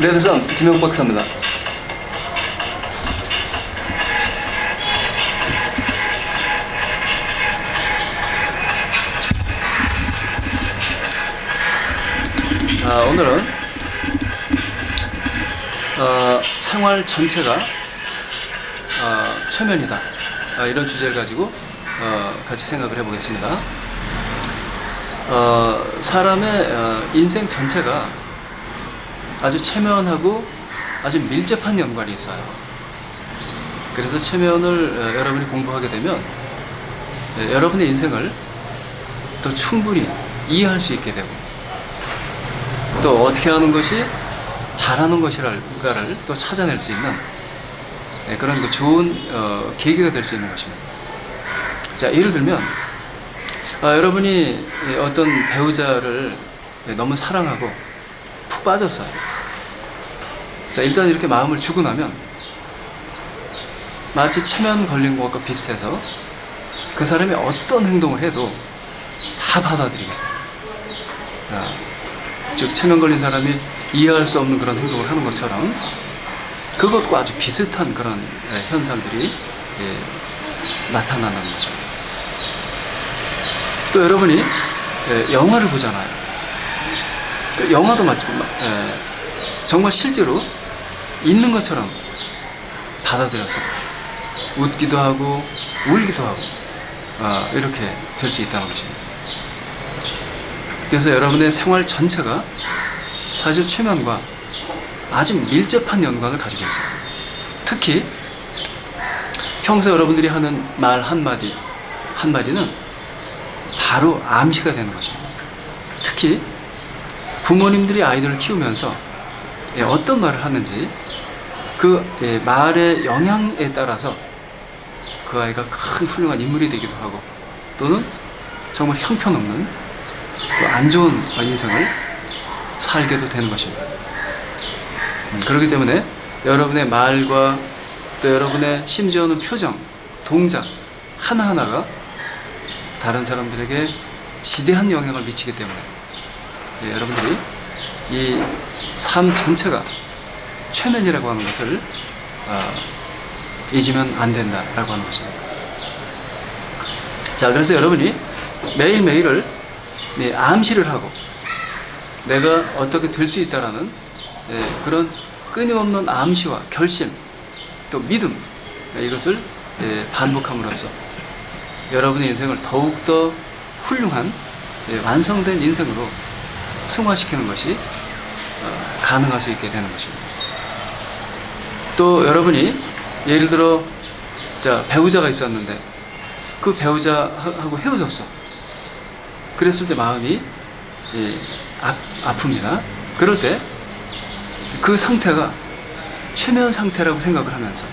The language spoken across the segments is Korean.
레드선 김영 박사입니다. 아, 오늘은 어, 생활 전체가 어, 최면이다. 아, 이런 주제를 가지고 어, 같이 생각을 해보겠습니다. 어, 사람의 어, 인생 전체가 아주 체면하고 아주 밀접한 연관이 있어요. 그래서 체면을 어, 여러분이 공부하게 되면 예, 여러분의 인생을 더 충분히 이해할 수 있게 되고 또 어떻게 하는 것이 잘하는 것이랄까를 또 찾아낼 수 있는 예, 그런 그 좋은 어, 계기가 될 수 있는 것입니다. 자, 예를 들면 아, 여러분이 예, 어떤 배우자를 예, 너무 사랑하고 푹 빠졌어요. 자, 일단 이렇게 마음을 주고 나면 마치 체면 걸린 것과 비슷해서 그 사람이 어떤 행동을 해도 다 받아들이게. 아, 즉, 체면 걸린 사람이 이해할 수 없는 그런 행동을 하는 것처럼 그것과 아주 비슷한 그런 예, 현상들이 예, 나타나는 거죠. 또 여러분이 예, 영화를 보잖아요. 그 영화도 마찬가지. 예, 정말 실제로 있는 것처럼 받아들여서 웃기도 하고 울기도 하고 아, 이렇게 될 수 있다는 것입니다. 그래서 여러분의 생활 전체가 사실 최면과 아주 밀접한 연관을 가지고 있어요. 특히 평소 여러분들이 하는 말 한마디 한마디는 바로 암시가 되는 것입니다. 특히 부모님들이 아이들을 키우면서 예, 어떤 말을 하는지 그 예, 말의 영향에 따라서 그 아이가 큰 훌륭한 인물이 되기도 하고 또는 정말 형편없는 또 안 좋은 인생을 살게도 되는 것입니다. 음, 그렇기 때문에 여러분의 말과 또 여러분의 심지어는 표정, 동작 하나하나가 다른 사람들에게 지대한 영향을 미치기 때문에 예, 여러분들이 이 삶 전체가 최면이라고 하는 것을 어, 잊으면 안 된다라고 하는 것입니다. 자, 그래서 여러분이 매일매일을 네, 암시를 하고 내가 어떻게 될 수 있다라는 예, 그런 끊임없는 암시와 결심 또 믿음 예, 이것을 예, 반복함으로써 여러분의 인생을 더욱더 훌륭한 예, 완성된 인생으로 승화시키는 것이 어, 가능할 수 있게 되는 것입니다. 또 여러분이 예를 들어 자 배우자가 있었는데 그 배우자하고 헤어졌어. 그랬을 때 마음이 예, 아, 아픕니다. 그럴 때 그 상태가 최면 상태라고 생각을 하면서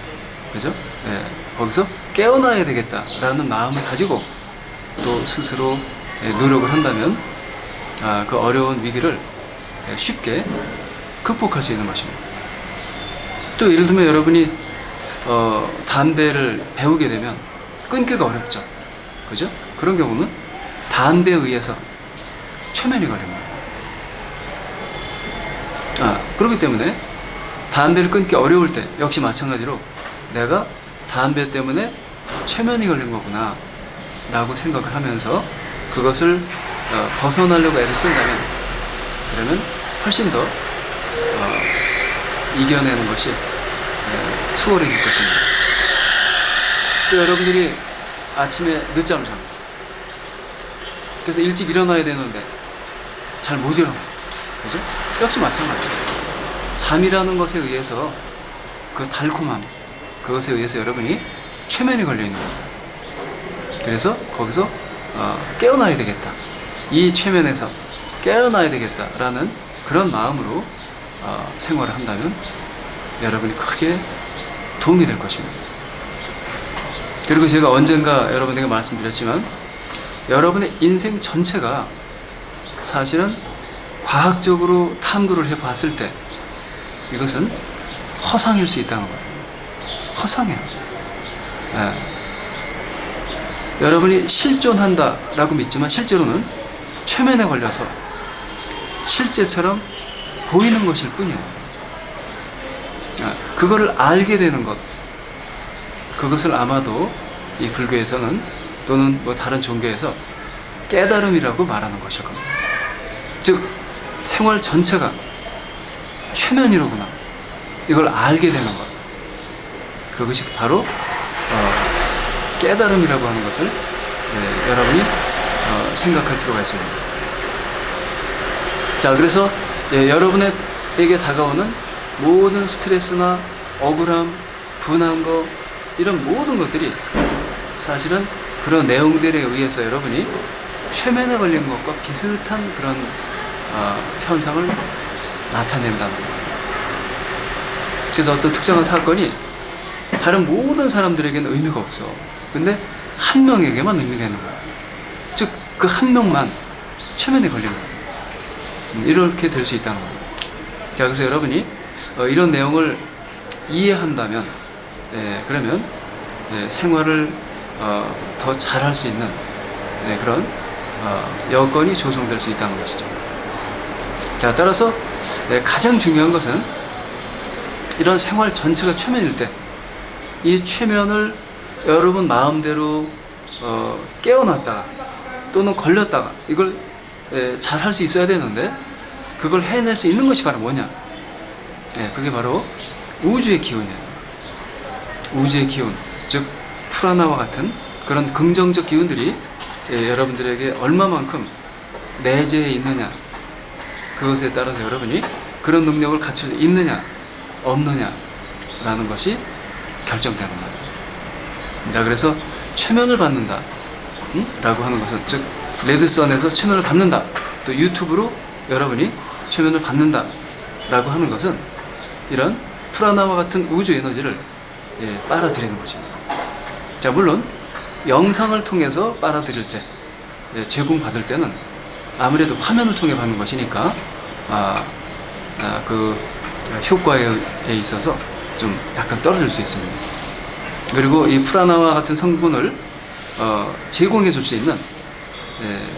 그죠? 예, 거기서 깨어나야 되겠다라는 마음을 가지고 또 스스로 예, 노력을 한다면 아, 그 어려운 위기를 예, 쉽게 극복할 수 있는 것입니다. 또 예를 들면 여러분이 어, 담배를 배우게 되면 끊기가 어렵죠. 그죠? 그런 경우는 담배에 의해서 최면이 걸립니다. 아, 그렇기 때문에 담배를 끊기 어려울 때 역시 마찬가지로 내가 담배 때문에 최면이 걸린 거구나 라고 생각을 하면서 그것을 어, 벗어나려고 애를 쓴다면 그러면 훨씬 더 어, 이겨내는 것이 에, 수월해질 것입니다. 또 여러분들이 아침에 늦잠을 잡니다. 그래서 일찍 일어나야 되는데 잘 못 일어나. 그죠? 역시 마찬가지예요. 잠이라는 것에 의해서 그 달콤함, 그것에 의해서 여러분이 최면이 걸려 있는 거예요. 그래서 거기서 어, 깨어나야 되겠다. 이 최면에서 깨어나야 되겠다라는 그런 마음으로 어, 생활을 한다면 여러분이 크게 도움이 될 것입니다. 그리고 제가 언젠가 여러분에게 말씀드렸지만 여러분의 인생 전체가 사실은 과학적으로 탐구를 해봤을 때 이것은 허상일 수 있다는 거예요. 허상이에요. 예. 여러분이 실존한다라고 믿지만 실제로는 최면에 걸려서 실제처럼 보이는 것일 뿐이에요. 그거를 알게 되는 것. 그것을 아마도 이 불교에서는 또는 뭐 다른 종교에서 깨달음이라고 말하는 것일 겁니다. 즉, 생활 전체가 최면이로구나. 이걸 알게 되는 것. 그것이 바로 어, 깨달음이라고 하는 것을 네, 여러분이 어, 생각할 필요가 있습니다. 자, 그래서 예, 여러분에게 다가오는 모든 스트레스나 억울함, 분한 거 이런 모든 것들이 사실은 그런 내용들에 의해서 여러분이 최면에 걸린 것과 비슷한 그런 어, 현상을 나타낸다는 거예요. 그래서 어떤 특정한 사건이 다른 모든 사람들에게는 의미가 없어. 근데 한 명에게만 의미가 있는 거야. 즉, 그 한 명만 최면에 걸리는 거야. 음, 이렇게 될 수 있다는 겁니다. 자, 그래서 여러분이 어, 이런 내용을 이해한다면, 예, 그러면 예, 생활을 어, 더 잘할 수 있는 예, 그런 어, 여건이 조성될 수 있다는 것이죠. 자, 따라서 예, 가장 중요한 것은 이런 생활 전체가 최면일 때, 이 최면을 여러분 마음대로 어, 깨어났다가 또는 걸렸다가 이걸 예, 잘 할 수 있어야 되는데 그걸 해낼 수 있는 것이 바로 뭐냐? 예, 그게 바로 우주의 기운이에요. 우주의 기운, 즉 프라나와 같은 그런 긍정적 기운들이 예, 여러분들에게 얼마만큼 내재해 있느냐 그것에 따라서 여러분이 그런 능력을 갖추고 있느냐 없느냐라는 것이 결정되는 거예요. 자, 그래서 최면을 받는다. 응? 라고 하는 것은, 즉, 레드선에서 최면을 받는다. 또 유튜브로 여러분이 최면을 받는다. 라고 하는 것은 이런 프라나와 같은 우주 에너지를 예, 빨아들이는 것입니다. 자, 물론 영상을 통해서 빨아들일 때, 예, 제공받을 때는 아무래도 화면을 통해 받는 것이니까, 아, 아, 그 효과에 있어서 좀 약간 떨어질 수 있습니다. 그리고 이 프라나와 같은 성분을 어, 제공해 줄 수 있는 예,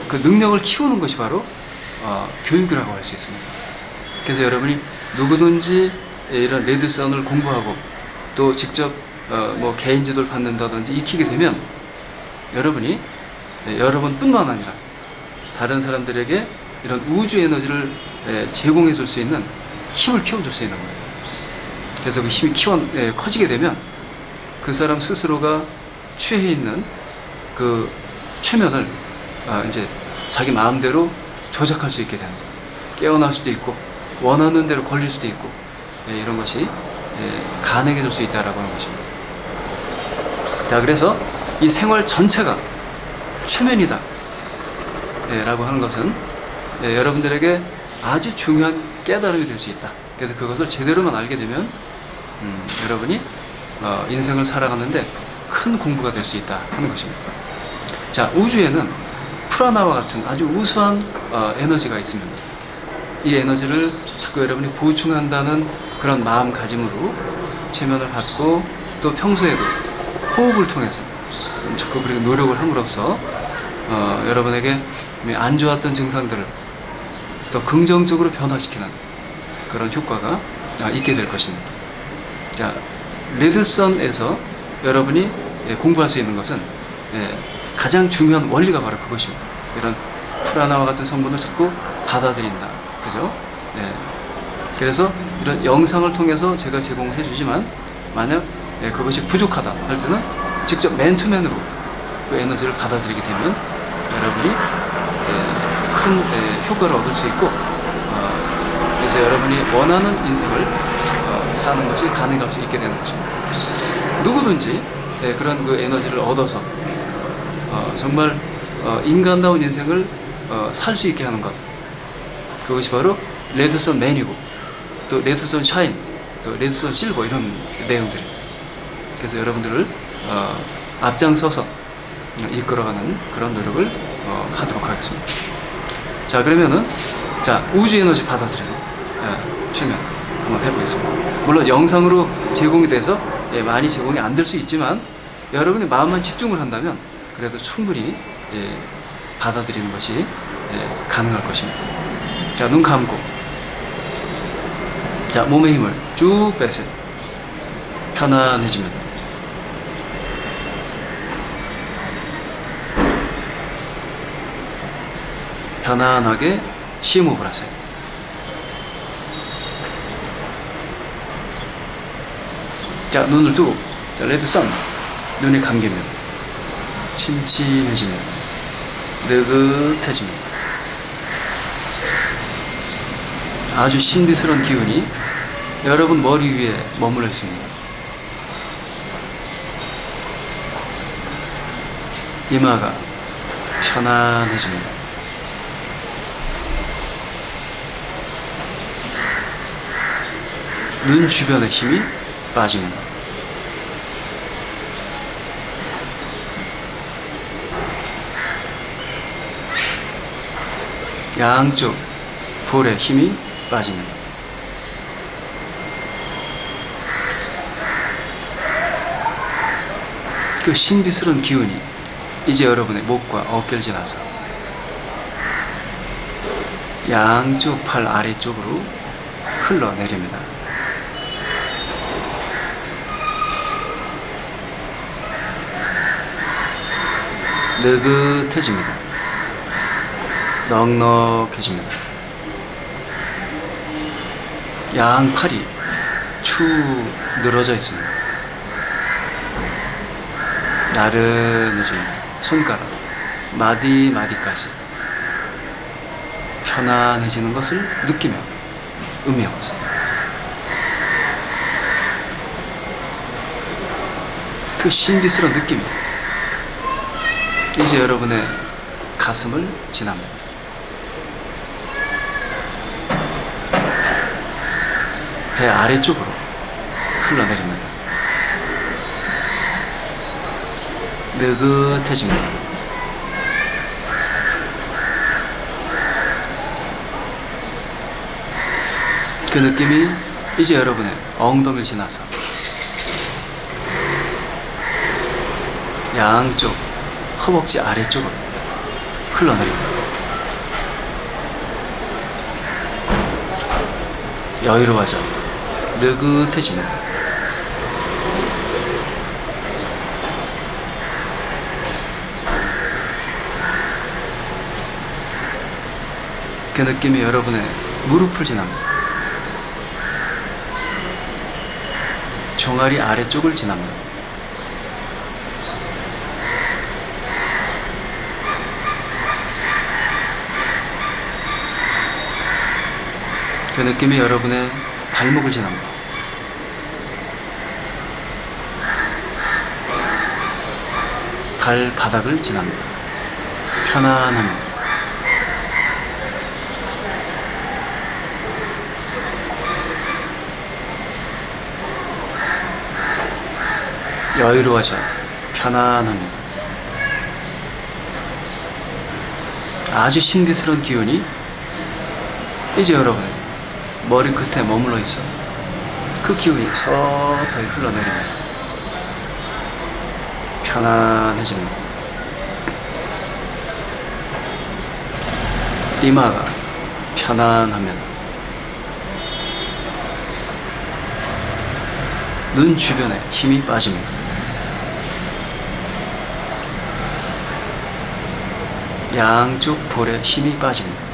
그 능력을 키우는 것이 바로 어, 교육이라고 할 수 있습니다. 그래서 여러분이 누구든지 이런 레드선을 공부하고 또 직접 어, 뭐 개인 지도를 받는다든지 익히게 되면 여러분이 예, 여러분뿐만 아니라 다른 사람들에게 이런 우주 에너지를 예, 제공해 줄 수 있는 힘을 키워줄 수 있는 거예요. 그래서 그 힘이 키워 예, 커지게 되면 그 사람 스스로가 취해 있는 그 최면을 아, 이제 자기 마음대로 조작할 수 있게 되는 거예요. 깨어날 수도 있고 원하는 대로 걸릴 수도 있고 예, 이런 것이 예, 가능해질 수 있다라고 하는 것입니다. 자 그래서 이 생활 전체가 최면이다 예, 라고 하는 것은 예, 여러분들에게 아주 중요한 깨달음이 될 수 있다. 그래서 그것을 제대로만 알게 되면 음, 여러분이 어, 인생을 살아가는데 큰 공부가 될 수 있다 하는 것입니다. 자, 우주에는 프라나와 같은 아주 우수한 어, 에너지가 있습니다. 이 에너지를 자꾸 여러분이 보충한다는 그런 마음가짐으로 체면을 받고 또 평소에도 호흡을 통해서 자꾸 그렇게 노력을 함으로써 어, 여러분에게 안 좋았던 증상들을 더 긍정적으로 변화시키는 그런 효과가 아, 있게 될 것입니다. 자, 레드선에서 여러분이 예, 공부할 수 있는 것은 예, 가장 중요한 원리가 바로 그것입니다. 이런 프라나와 같은 성분을 자꾸 받아들인다. 그죠? 예. 그래서 이런 영상을 통해서 제가 제공해 주지만 만약 예, 그것이 부족하다 할 때는 직접 맨투맨으로 그 에너지를 받아들이게 되면 여러분이 예, 큰 예, 효과를 얻을 수 있고 어, 그래서 여러분이 원하는 인생을 어, 사는 것이 가능할 수 있게 되는 거죠. 누구든지 예, 그런 그 에너지를 얻어서 어, 정말 어, 인간다운 인생을 어, 살 수 있게 하는 것 그것이 바로 레드선 맨이고 또 레드선 샤인 또 레드선 실버 이런 내용들 그래서 여러분들을 어, 앞장서서 이끌어가는 그런 노력을 어, 하도록 하겠습니다. 자 그러면은 자 우주 에너지 받아들이는 예, 최면 한번 해보겠습니다. 물론 영상으로 제공이 돼서 예, 많이 제공이 안 될 수 있지만 여러분의 마음만 집중을 한다면 그래도 충분히 예, 받아들이는 것이 예, 가능할 것입니다. 자 눈 감고 자 몸의 힘을 쭉 빼세요. 편안해집니다. 편안하게 심호흡을 하세요. 자, 눈을 뜨고, 자, 레드 선. 눈이 감깁니다. 침침해집니다. 느긋해집니다. 아주 신비스러운 기운이 여러분 머리 위에 머물러 있습니다. 이마가 편안해집니다. 눈 주변에 힘이 빠집니다. 양쪽 볼에 힘이 빠집니다. 그 신비스러운 기운이 이제 여러분의 목과 어깨를 지나서 양쪽 팔 아래쪽으로 흘러내립니다. 느긋해집니다. 넉넉해집니다. 양팔이 축 늘어져 있습니다. 나른해집니다. 손가락 마디 마디까지 편안해지는 것을 느끼며 음미해보세요. 그 신비스러운 느낌이 이제 여러분의 가슴을 지납니다. 배 아래쪽으로 흘러내립니다. 느긋해집니다. 그 느낌이 이제 여러분의 엉덩이를 지나서 양쪽 허벅지 아래쪽으로 흘러내립니다. 여유로워져 느긋해집니다. 그 느낌이 여러분의 무릎을 지납니다. 종아리 아래쪽을 지납니다. 그 느낌이 여러분의 발목을 지납니다. 발바닥을 지납니다. 편안합니다. 여유로워져 편안합니다. 아주 신비스러운 기운이 이제 여러분 머리 끝에 머물러 있어. 그 기운이 서서히 흘러내립니다. 편안해집니다. 이마가 편안합니다. 눈 주변에 힘이 빠집니다. 양쪽 볼에 힘이 빠집니다.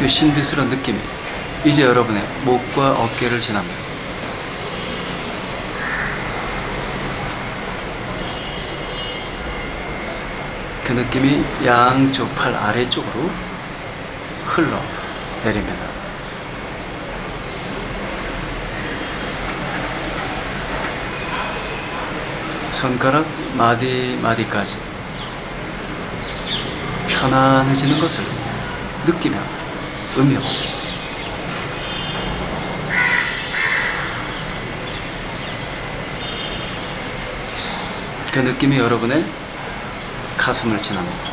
그 신비스러운 느낌이 이제 여러분의 목과 어깨를 지납니다. 그 느낌이 양쪽 팔 아래쪽으로 흘러 내립니다. 손가락 마디 마디까지 편안해지는 것을 느끼며 음미해보세요. 그 느낌이 여러분의 가슴을 지납니다.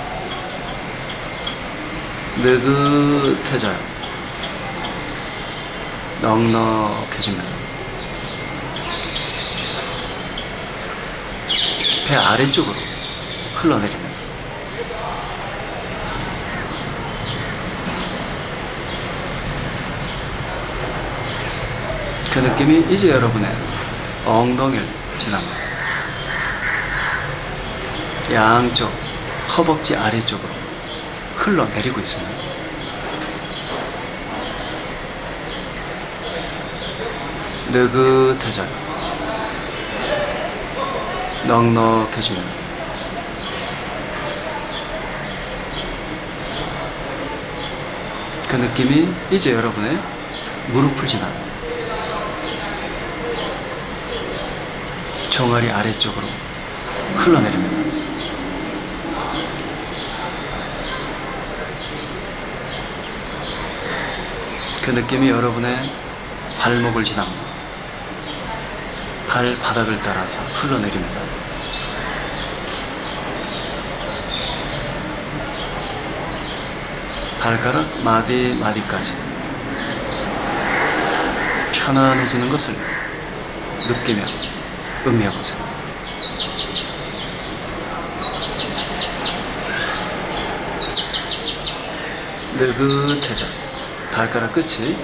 느긋해져요. 넉넉해집니다. 배 아래쪽으로 흘러내립니다. 그 느낌이 이제 여러분의 엉덩이를 지납니다. 양쪽 허벅지 아래쪽으로 흘러내리고 있습니다. 느긋해져요. 넉넉해집니다. 그 느낌이 이제 여러분의 무릎을 지나 종아리 아래쪽으로 흘러내립니다. 그 느낌이 여러분의 발목을 지납니다. 발바닥을 따라서 흘러내립니다. 발가락 마디 마디까지 편안해지는 것을 느끼며 음미해 보세요. 느긋해져 발가락 끝이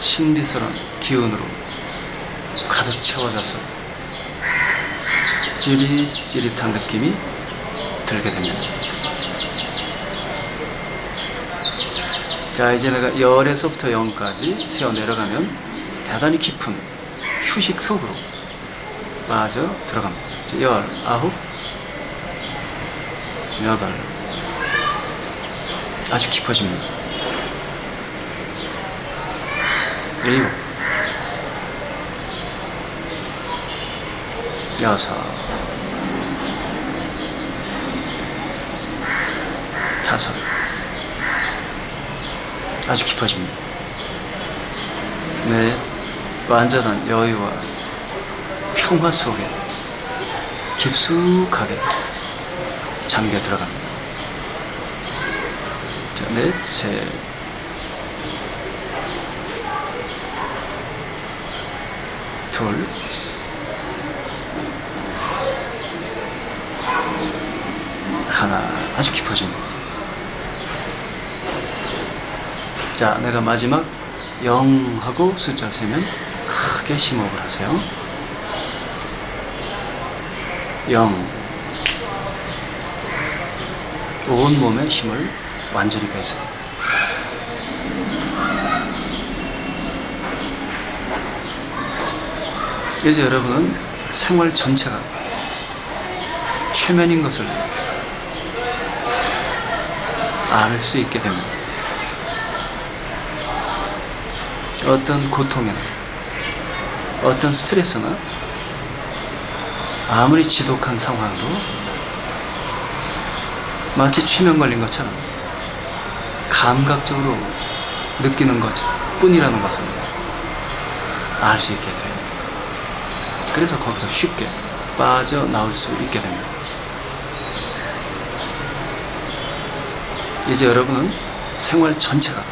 신비스러운 기운으로 가득 채워져서 찌릿찌릿한 느낌이 들게 됩니다. 자, 이제 내가 열에서부터 영까지 세어 내려가면 대단히 깊은 휴식 속으로 빠져 들어갑니다. 자, 열, 아홉, 여덟, 아주 깊어집니다. 일곱, 여섯, 다섯, 아주 깊어집니다. 네, 완전한 여유와 평화 속에 깊숙하게 잠겨 들어갑니다. 자, 넷, 셋, 둘, 하나, 아주 깊어집니다. 자, 내가 마지막 0 하고 숫자 세면 크게 심호흡을 하세요. 0. 온 몸에 힘을 완전히 빼세요. 이제 여러분은 생활 전체가 최면인 것을 알 수 있게 됩니다. 어떤 고통이나 어떤 스트레스나 아무리 지독한 상황도 마치 최면 걸린 것처럼 감각적으로 느끼는 것 뿐이라는 것을 알 수 있게 돼요. 그래서 거기서 쉽게 빠져나올 수 있게 됩니다. 이제 여러분은 생활 전체가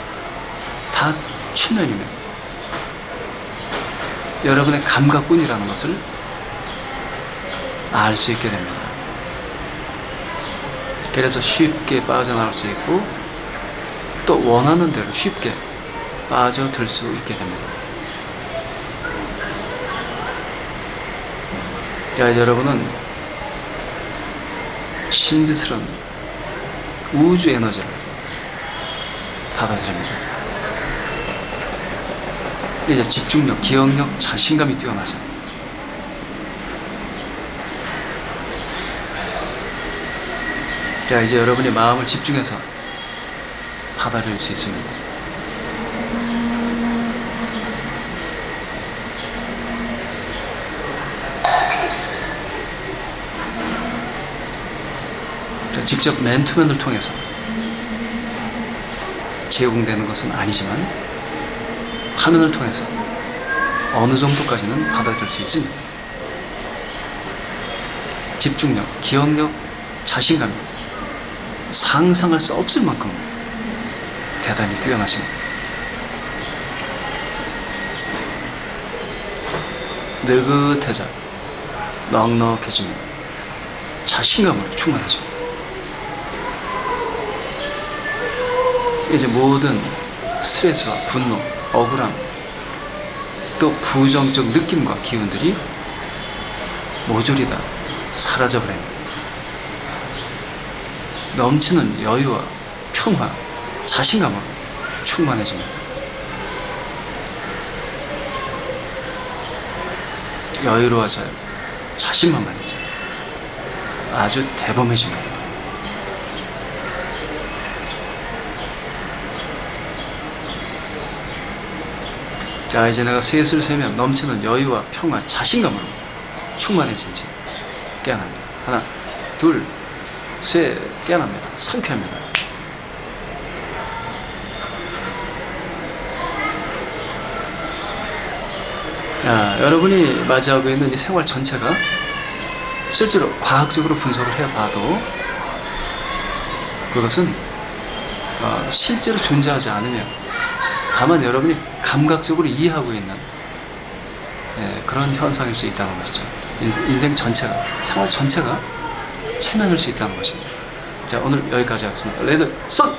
다 최면이며 여러분의 감각뿐이라는 것을 알 수 있게 됩니다. 그래서 쉽게 빠져나올 수 있고 또 원하는 대로 쉽게 빠져들 수 있게 됩니다. 자, 여러분은 신비스러운 우주 에너지를 받아들입니다. 이제 집중력, 기억력, 자신감이 뛰어나죠. 자, 이제 여러분의 마음을 집중해서 받아들일 수 있습니다. 자, 직접 맨투맨을 통해서 제공되는 것은 아니지만 화면을 통해서 어느 정도까지는 받아들일 수 있습니다. 집중력, 기억력, 자신감 상상할 수 없을 만큼 대단히 뛰어나십니다. 느긋해져 넉넉해집니다. 자신감으로 충만해집니다. 이제 모든 스트레스와 분노, 억울함, 또 부정적 느낌과 기운들이 모조리 다 사라져버립니다. 넘치는 여유와 평화, 자신감으로 충만해집니다. 여유로워져요. 자신만만해져요. 아주 대범해집니다. 자, 이제 내가 셋을 세면 넘치는 여유와 평화, 자신감으로 충만해진지 깨어납니다. 하나, 둘, 셋, 깨어납니다. 상쾌합니다. 자, 여러분이 맞이하고 있는 이 생활 전체가 실제로 과학적으로 분석을 해봐도 그것은 어, 실제로 존재하지 않으며 다만 여러분이 감각적으로 이해하고 있는 예, 그런 현상일 수 있다는 것이죠. 인- 인생 전체가, 생활 전체가 체면할 수 있다는 것입니다. 자, 오늘 여기까지 하겠습니다. 레드, 선!